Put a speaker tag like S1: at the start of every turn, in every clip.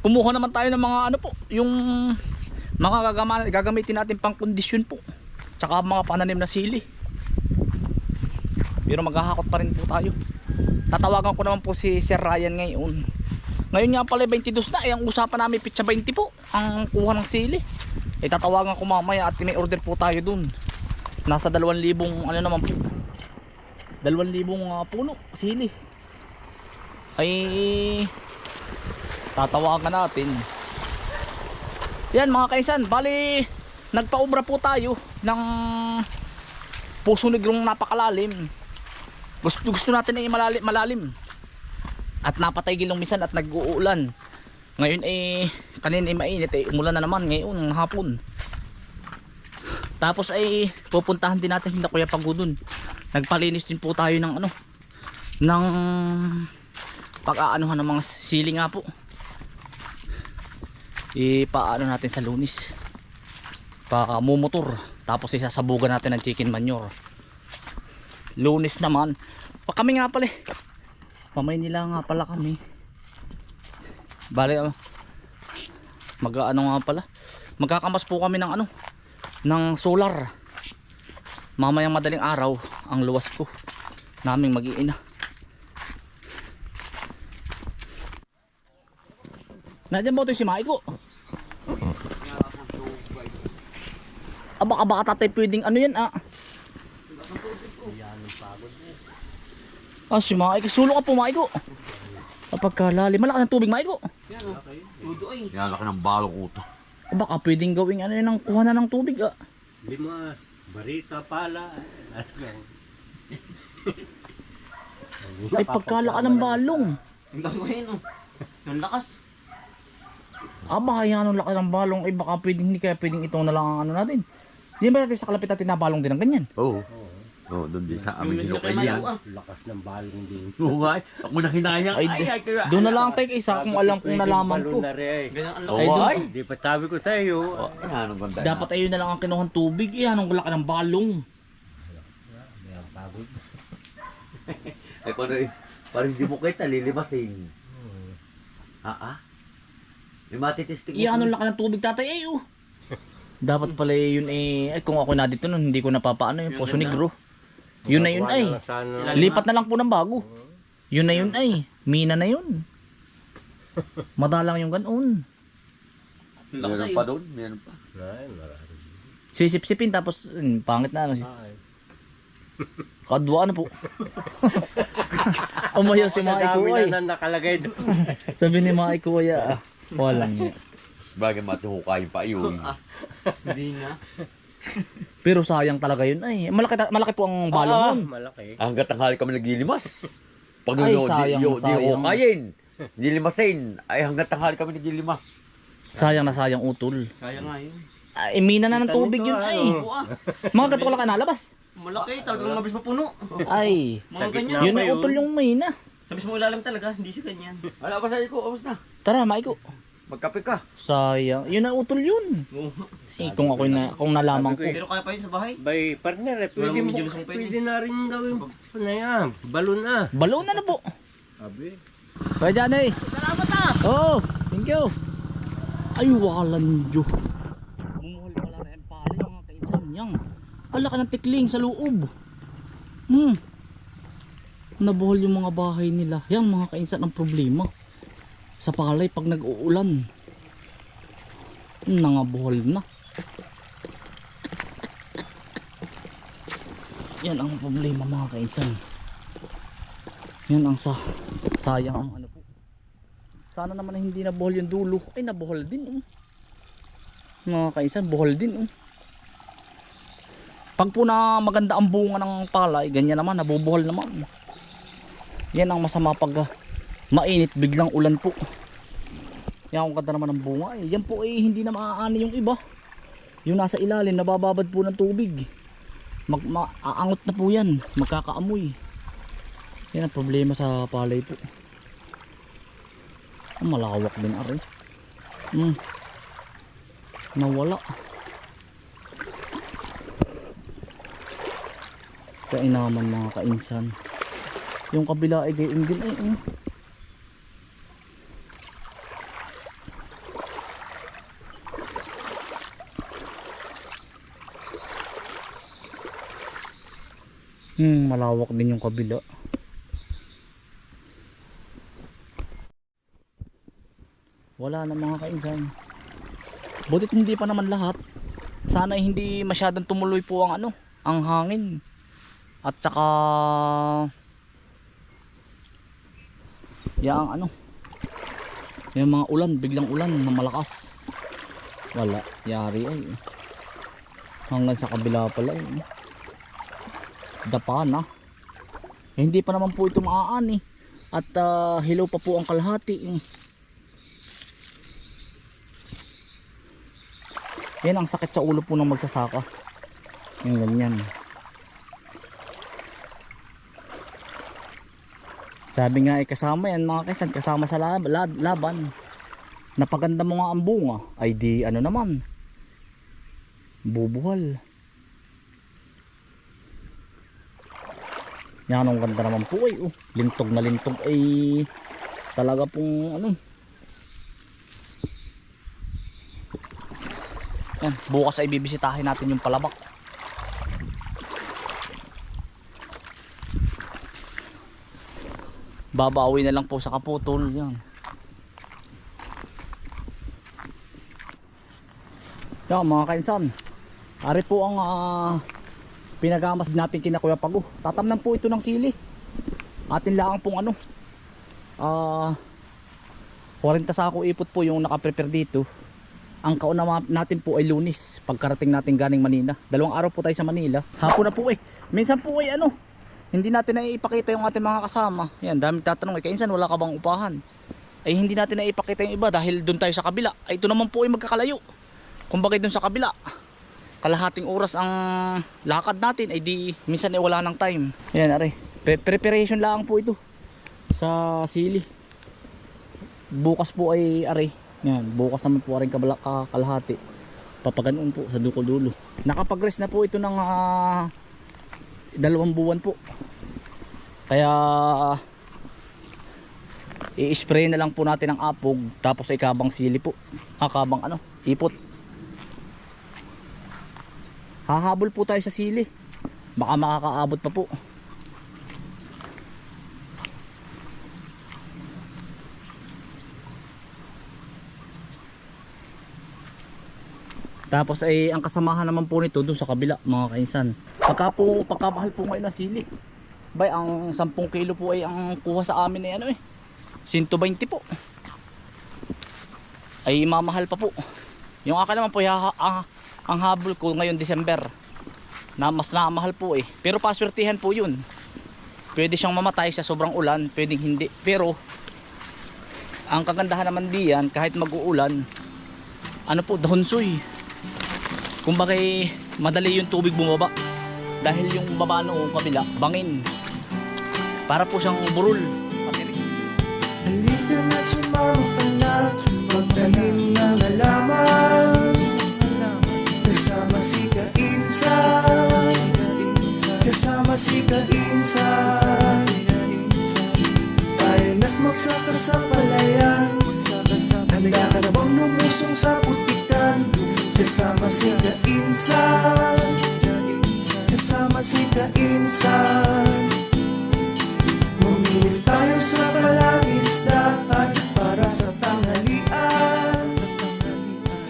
S1: kumuha naman tayo ng mga ano po, yung mga gagama, gagamitin natin pang kondisyon po. Tsaka mga pananim na sili. Pero maghahakot pa rin po tayo. Tatawagan ko naman po si Sir Ryan ngayon. Ngayon nga pala 22 na, eh, ang usapan namin pizza 20 po, ang kuha ng sili. Eh tatawagan ko mamaya at may order po tayo dun. Nasa 2,000 ano naman po. 2,000 uh, puno, sili. Ay tatawagan natin. Yan mga kaisan, bali nagpaubra po tayo ng puso negrong napakalalim. Gusto, gusto natin ay malalim, malalim. At napatay gilong minsan at nag-uulan. Ngayon eh kanina ay mainit eh umulan na naman ngayon hapon. Tapos ay pupuntahan din natin hindi Kuya Pagudon. Nagpalinis din po tayo ng ano ng pag-aanuhan ng mga sili nga po. Ipaano natin sa lunis. Pa mumotor. Tapos isasabugan natin ng chicken manure. Lunis naman. Pa kami nga pala eh. Pamay nila nga pala kami. Bale, ah, mag ano nga pala. Magkakamas po kami ng ano, ng solar. Mamayang madaling araw, ang luwas ko. Naming mag-iina. Nandiyan mo ito si Maiko. Aba, aba ka tatay pwedeng ano yan ah. Ah, si Maiko. Sulo ka po Maiko. Kapag kalalim, malaki ng tubig Maiko.
S2: Yan, laki ng balong uto.
S1: Baka pwedeng gawing ano yun ang kuha na ng tubig ah.
S3: Lima, barita, pala.
S1: Ay pagkalaka ng balong.
S4: Ang lakas.
S1: Ah baka yan ang laki ng balong. Ay baka pwedeng hindi kaya pwedeng ito na lang ang ano natin. Hindi ba natin sa kalapit natin nabalong din ng ganyan?
S2: Oo. Oo, doon din sa amin
S4: Yung
S2: hinukay yan.
S4: Ah.
S3: Lakas ng balong din.
S2: Oo nga, eh. ako na hinayang.
S1: Ay,
S2: Ay, ay, kaya.
S1: Doon na lang tayo isa kung alam kung nalaman ko.
S3: Na rin.
S4: Ganyan ang
S2: Oo,
S4: lakas.
S2: ay.
S3: Di pa sabi ko sa iyo.
S2: Oh, ay, anong ganda
S1: Dapat ayun na lang ang kinuhang tubig. Eh, anong laki ng balong.
S2: Ay, kung ano eh. Parang di mo kita, lilimasin. Ha, ha? May matitistik
S1: Eh, anong laki ng tubig tatay eh oh. Dapat pala yun eh. Ay kung ako na dito nun, hindi ko napapaano yung poso negro. Yun na yun ay. Lipat na lang po ng bago. Yun na yun ay. Mina na yun. Madalang yung.
S4: Ang lakas
S2: Meron pa doon, meron pa.
S1: Sisip-sipin tapos hmm, pangit na ano. Kadwa ano po. Umayaw si Maiko ay.
S3: na nakalagay doon.
S1: Sabi ni Maiko ay ah. Walang niya.
S2: Bagay matuhukay pa yun.
S4: Hindi na.
S1: Pero sayang talaga yun ay. Malaki, ta- malaki po ang balong nun.
S3: Malaki.
S2: Hanggat tanghali kami naglilimas. Pag
S1: Ay,
S2: no,
S1: sayang,
S2: di, di, di
S1: sayang.
S2: Nilimasin. Ay, hanggat tanghali kami naglilimas.
S1: Sayang na sayang utol.
S4: Kaya nga yun.
S1: Ay, mina na ng tubig yun ay.
S4: Oo ah.
S1: Mga gato ko lang nalabas.
S4: Malaki. Talagang mabis mapuno.
S1: Ay,
S4: Mga
S3: Sa
S4: ganyan.
S1: yun ay utol yung mina.
S4: Sa mismo ilalim talaga. Hindi siya ganyan.
S2: Wala ba sa'yo ko? Kamusta na?
S1: Tara, Maiko.
S2: Magkape ka.
S1: Sayang. Yun ang utol yun.
S4: Oo.
S1: Eh, kung ako na, kung nalaman ko.
S4: Pero kaya pa yun sa bahay.
S3: Bay, partner, eh, pwede, mo,
S4: pwede.
S3: pwede na rin gawin na yan. Balon na.
S1: Balon na na po.
S3: Sabi.
S1: Kaya dyan eh.
S4: Salamat ah.
S1: Oh, thank you. Ay, walan Diyo. Bumuhol pala na yung pali mga kainsan niyang. Ala ka ng tikling sa loob. Hmm. Nabuhol yung mga bahay nila. Yan mga kainsan ang problema. Sa palay pag nag-uulan. Nangabuhol na. Yan ang problema mga kainsan. Yan ang sa sayang ang ano po. Sana naman na hindi nabuhol yung dulo. Ay, nabuhol din. Oh. Mga kaisan, buhol din. Oh. Pag po na maganda ang bunga ng palay, ganyan naman, nabubuhol naman. Yan ang masama pag ah, mainit, biglang ulan po. Yan ang ganda naman ng bunga. Eh. Yan po eh, hindi na maaani yung iba. Yung nasa ilalim, nabababad po ng tubig. Mag, maaangot na po yan, magkakaamoy. Yan ang problema sa palay po. Ah, malawak din ari. Hmm. Nawala. Kainaman mga kainsan. Yung kabila ay gayon din eh. eh. Hmm, malawak din yung kabila. Wala na mga kainsan. Butit hindi pa naman lahat. Sana hindi masyadong tumuloy po ang ano, ang hangin. At saka yang ano yung mga ulan, biglang ulan na malakas. Wala, yari ay. Hanggang sa kabila pala eh. Dapa na. Eh, hindi pa naman po ito maaani. At ah, hilaw pa po ang kalahati. eh. Yan ang sakit sa ulo po ng magsasaka. Yung ganyan. Sabi nga eh kasama yan mga kaisan, kasama sa lab, lab- laban. Napaganda mo nga ang bunga, ay di ano naman. Bubuhal. Yan ang ganda naman po ay oh. Lintog na lintog ay talaga pong ano. Yan, bukas ay bibisitahin natin yung palabak. Babawi na lang po sa kaputol yan. Yan mga kainsan. Ari po ang ah, pinagamas natin kina Kuya Pago. Tatamnan po ito ng sili. Atin lang pong ano. Ah 40 sako ipot po yung nakaprepare dito. Ang kauna natin po ay lunis pagkarating natin ganing Manila. Dalawang araw po tayo sa Manila. Hapon na po eh. Minsan po ay ano, hindi natin na ipakita yung ating mga kasama. Yan, dami tatanong eh, kainsan wala ka bang upahan? Ay hindi natin na ipakita yung iba dahil doon tayo sa kabila. Ay ito naman po ay magkakalayo. Kumbaga doon sa kabila. Kalahating oras ang lakad natin ay di minsan ay wala ng time. Yan are. Pre- preparation lang po ito sa sili. Bukas po ay are. Yan, bukas naman po ka, kalahati. Papaganoon po sa dulo-dulo. Nakapag-rest na po ito ng ah, dalawang buwan po. Kaya i-spray na lang po natin ang apog tapos ay kabang sili po. Ah, kabang ano, ipot. Hahabol po tayo sa sili. Baka makakaabot pa po. Tapos ay ang kasamahan naman po nito doon sa kabila mga kainsan. Pagka po pagkamahal po ngayon ng sili. Bay ang 10 kilo po ay ang kuha sa amin ay ano eh. 120 po. Ay mamahal pa po. Yung akin naman po ha, ang, ang habol ko ngayon December. Na mas namahal po eh. Pero paswertihan po yun. Pwede siyang mamatay sa sobrang ulan, pwedeng hindi. Pero ang kagandahan naman diyan kahit mag-uulan, ano po dahonsoy kumbaga eh, madali yung tubig bumaba dahil yung baba noong kabila bangin para po siyang burol
S5: Kasama si Kainsan Tayo na't magsaka sa palayan Handa ka na bang lumusong sa putikan? Kasama si Kainsan. Kasama si Kainsan. Mamili tayo sa palangisdaan Para sa tanghalian.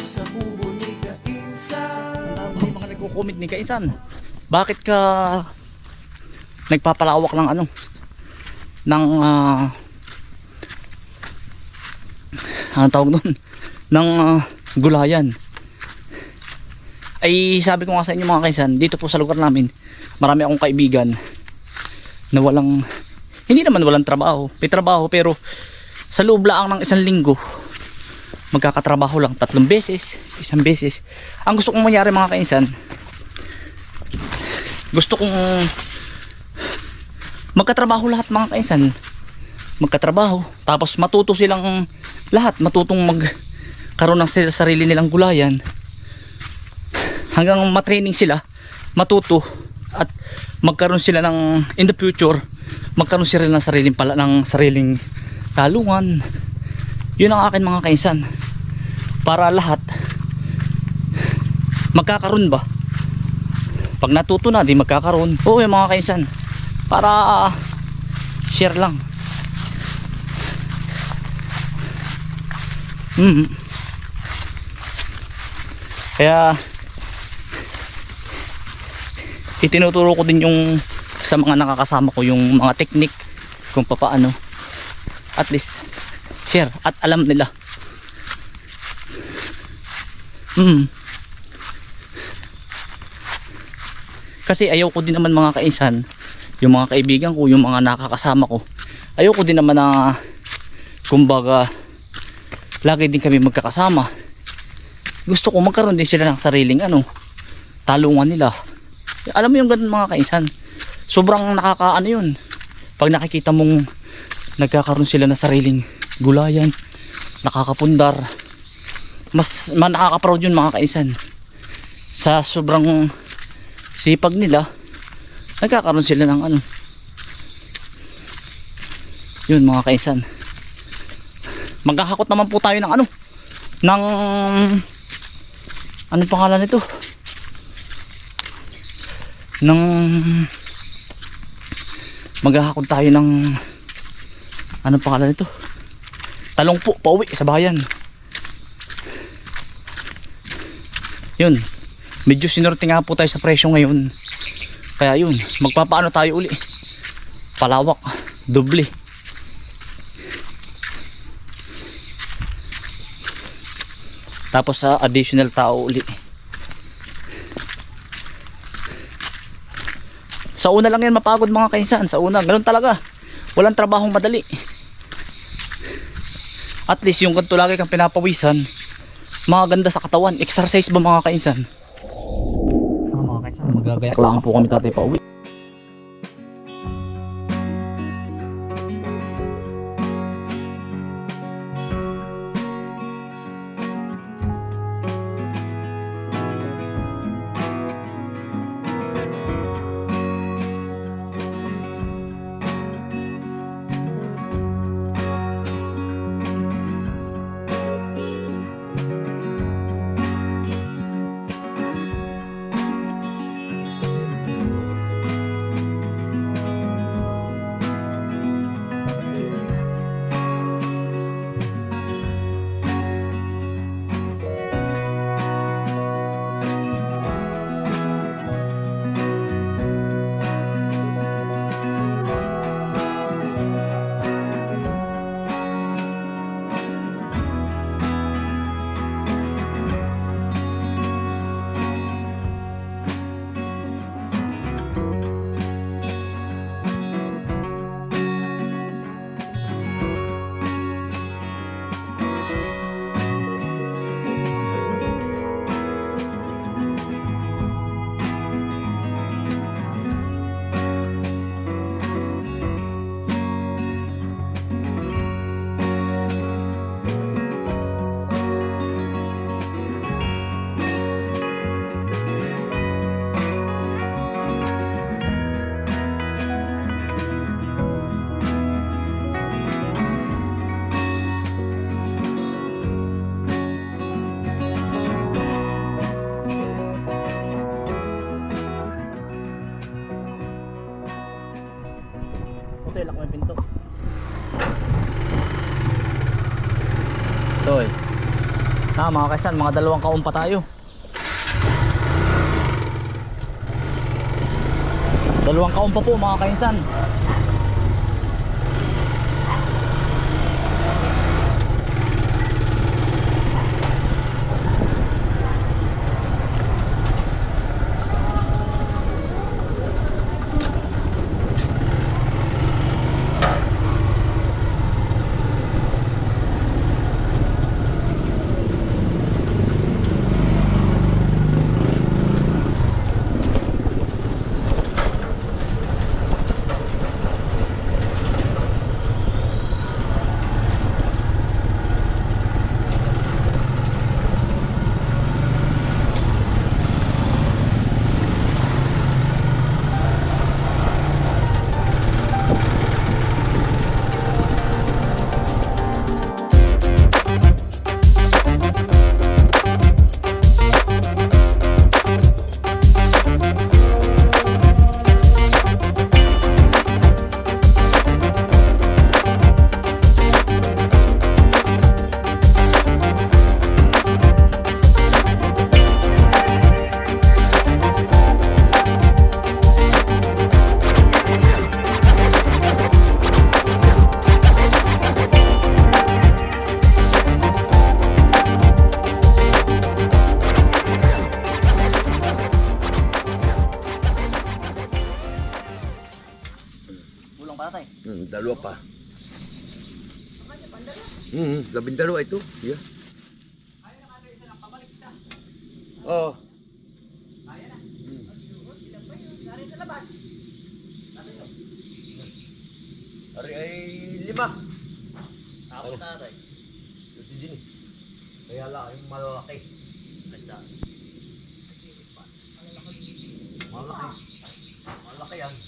S5: Sa kubo ni Kainsan.
S1: May mga nagko-comment ni Kaisan bakit ka nagpapalawak ng ano ng ah ang tawag doon ng ah, gulayan. Ay sabi ko nga sa inyo mga kaisan dito po sa lugar namin marami akong kaibigan na walang hindi naman walang trabaho. May trabaho pero sa loob lang ng isang linggo magkakatrabaho lang tatlong beses isang beses. Ang gusto kong mangyari mga kainsan gusto kong magkatrabaho lahat mga kainsan magkatrabaho. Tapos matuto silang lahat. Matutong magkaroon ng sarili nilang gulayan. Hanggang matraining sila matuto at magkaroon sila ng in the future magkaroon sila ng sariling pala ng sariling talungan. Yun ang akin mga kainsan para lahat magkakaroon ba? Pag natuto na di magkakaroon. Oo mga kainsan para ah, share lang. Mm kaya itinuturo ko din yung sa mga nakakasama ko yung mga technique kung papaano. At least share at alam nila. Mm. kasi ayaw ko din naman mga kainsan yung mga kaibigan ko yung mga nakakasama ko. Ayaw ko din naman na kumbaga lagi din kami magkakasama. Gusto ko magkaroon din sila ng sariling ano talungan nila. Alam mo yung ganun mga kainsan sobrang nakakaano yun. Pag nakikita mong nagkakaroon sila ng sariling gulayan nakakapundar mas nakaka-proud yun mga kainsan. Sa sobrang sipag nila nagkakaroon sila ng ano. Yun mga kainsan maghahakot naman po tayo ng ano? Ng ano pangalan nito? Ng maghahakot tayo ng ano pangalan nito? Talong po pauwi sa bayan. Yun. Medyo sinorte nga po tayo sa presyo ngayon kaya yun magpapaano tayo uli? Palawak doble tapos sa additional tao uli. Sa una lang yan mapagod mga kainsan. Sa una ganun talaga. Walang trabahong madali. At least yung ganito lagi kang pinapawisan maganda sa katawan. Exercise ba mga kainsan magagayak lang po kami tatay pa uwi Puti, lak may pinto. Eh. Ah, mga kaisan, mga dalawang kaon pa tayo. Dalawang kaon pa po mga kainsan.
S2: dalawa pa. Hmm, labing dalawa ito. Yeah. Oh. Ari ay lima.
S4: Ako tatay.
S2: Ito din eh. Kaya lang yung malalaki. Malaki. Malaki yan.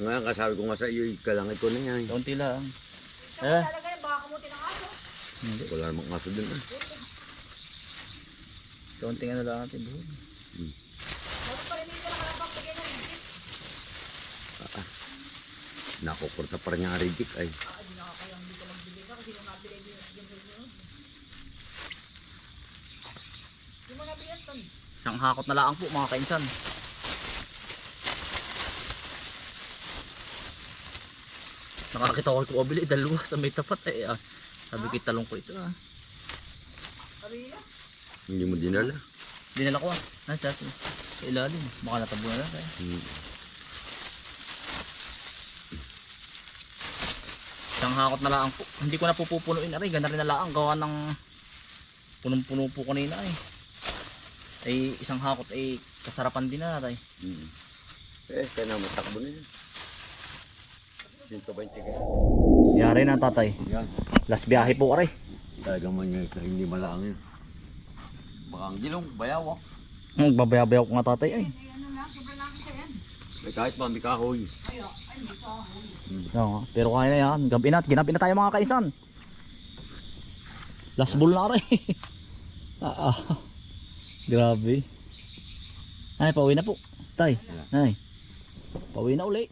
S2: Ngayon, kasabi ko nga sa iyo, ikalang ito na yan.
S1: Kaunti lang. Eh? Hindi.
S2: Wala namang kaso din ah.
S1: Kaunti nga na lang natin buhod.
S2: Nakukurta pa rin yung aridik ay.
S1: Isang hakot na lang po mga kainsan. Nakakita ko ko kabili dalawa sa may tapat eh. Ah. Sabi ko talong ko ito ah.
S2: Hindi mo dinala.
S1: Dinala ko ah. Nasa atin. Sa ilalim. Baka natabo na lang tayo.
S2: Hmm.
S1: Isang hakot na lang po. Hindi ko na pupupunuin aray. Ganda rin na lang. Gawa ng punong-puno po kanina eh. Ay isang hakot ay kasarapan din na aray.
S2: Hmm. Eh, kaya na matakbo na yun. 120 kayo.
S1: Yari na tatay.
S2: Yan.
S1: Last biyahe po aray.
S2: Talagang man yun, hindi malaang yun. Baka ang gilong, bayawak.
S1: Hmm, babayaw ko nga tatay ay.
S2: Eh, kahit pa, may kahoy.
S1: Oo, pero kaya na yan. Gabi na. Ginabi na tayo mga kaisan. Last bull na rin. ah, ah. Grabe. Ay, pauwi na po. Tay. Ay. Pauwi na uli.